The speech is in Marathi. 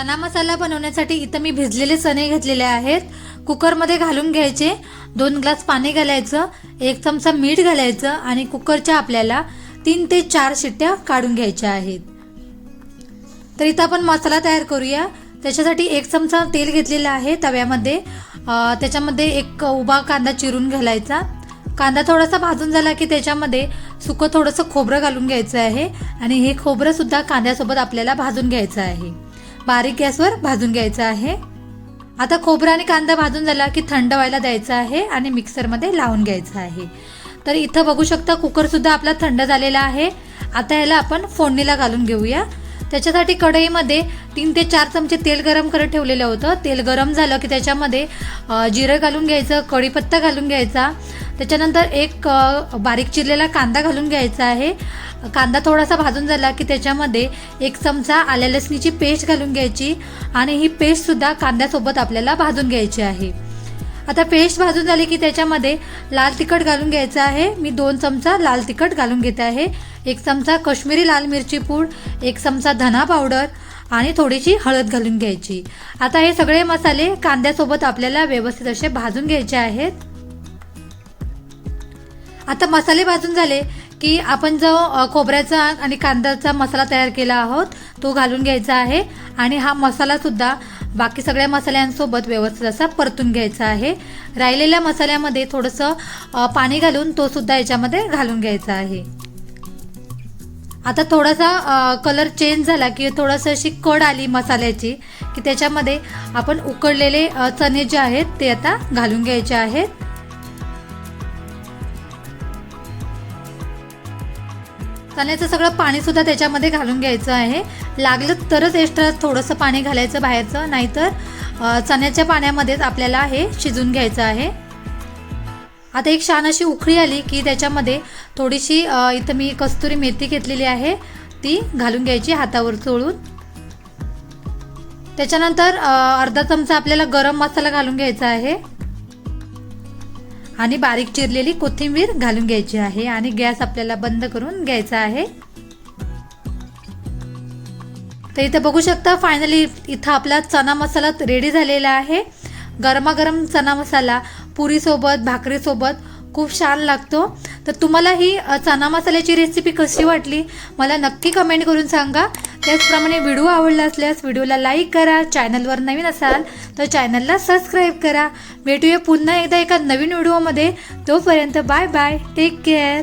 चना मसाला बनवण्यासाठी इथं मी भिजलेले चणे घेतलेले आहेत. कुकरमध्ये घालून घ्यायचे. दोन ग्लास पाणी घालायचं. एक चमचा मीठ घालायचं आणि कुकरच्या आपल्याला तीन ते चार शिट्ट्या काढून घ्यायच्या आहेत. तर इथं आपण मसाला तयार करूया. त्याच्यासाठी एक चमचा तेल घेतलेलं आहे तव्यामध्ये. त्याच्यामध्ये एक उभा कांदा चिरून घालायचा. कांदा थोडासा भाजून झाला की त्याच्यामध्ये सुकं थोडंसं खोबरं घालून घ्यायचं आहे. आणि हे खोबरंसुद्धा कांद्यासोबत आपल्याला भाजून घ्यायचं आहे. बारीक गॅसवर भाजून घ्यायचं आहे. आता खोबरा आणि कांदा भाजून झाला की थंड व्हायला द्यायचा आहे आणि मिक्सरमध्ये लावून घ्यायचं आहे. तर इथं बघू शकता कुकरसुद्धा आपला थंड झालेला आहे. आता याला आपण फोडणीला घालून घेऊया. त्याच्यासाठी कढईमध्ये तीन ते चार चमचे तेल गरम करत ठेवलेलं होतं. तेल गरम झालं की त्याच्यामध्ये जिरं घालून घ्यायचं कढीपत्ता घालून घ्यायचा. त्याच्यानंतर एक बारीक चिरलेला कांदा घालून घ्यायचा आहे. कांदा थोडासा भाजून झाला की त्याच्यामध्ये एक चमचा आल्या लसणीची पेस्ट घालून घ्यायची आणि ही पेस्टसुद्धा कांद्यासोबत आपल्याला भाजून घ्यायची आहे. आता पेस्ट भाजून झाली की त्याच्यामध्ये लाल तिखट घालून घ्यायचं आहे. मी दोन चमचा लाल तिखट घालून घेते आहे. एक चमचा कश्मीरी लाल मिरची पूड एक चमचा धना पावडर आणि थोडीशी हळद घालून घ्यायची. आता हे सगळे मसाले कांद्यासोबत आपल्याला व्यवस्थित असे भाजून घ्यायचे आहेत. आता मसाले भाजून झाले की आपण जो खोबऱ्याचा आणि कांद्याचा मसाला तयार केला आहोत तो घालून घ्यायचा आहे. आणि हा मसाला सुद्धा बाकी सगळ्या मसाल्यांसोबत व्यवस्थित असा परतून घ्यायचा आहे. राहिलेल्या मसाल्यामध्ये थोडंसं पाणी घालून तो सुद्धा याच्यामध्ये घालून घ्यायचा आहे. आता थोडासा कलर चेंज झाला की थोडंसं अशी कड आली मसाल्याची की त्याच्यामध्ये आपण उकडलेले चणे जे आहेत ते आता घालून घ्यायचे आहेत. चण्याचं सगळं पाणीसुद्धा त्याच्यामध्ये घालून घ्यायचं आहे. लागलं तरच एक्स्ट्रा थोडंसं पाणी घालायचं बाहेरचं नाहीतर चण्याच्या पाण्यामध्येच आपल्याला हे शिजून घ्यायचं आहे. आता एक छान अशी उखळी आली की त्याच्यामध्ये थोडीशी इथं मी कस्तुरी मेथी घेतलेली आहे. ती घालून घ्यायची हातावर चोळून. त्याच्यानंतर अर्धा चमचा आपल्याला गरम मसाला घालून घ्यायचा आहे. आणि बारीक चिरलेली कोथिंबीर घालून घ्यायची आहे आणि गॅस आपल्याला बंद करून घ्यायचा आहे. तर इथं बघू शकता फायनली इथं आपला चना मसाला रेडी झालेला आहे. गरमागरम चना मसाला पुरीसोबत भाकरीसोबत खूप छान लागतो. तर तुम्हाला ही चना मसाल्याची रेसिपी कशी वाटली मला नक्की कमेंट करून सांगा. त्याचप्रमाणे व्हिडिओ आवडला असल्यास व्हिडिओला लाईक करा चॅनलवर नवीन असाल तर चॅनलला सबस्क्राईब करा. भेटूया पुन्हा एकदा एका नवीन व्हिडिओमध्ये. तोपर्यंत बाय बाय. Take care.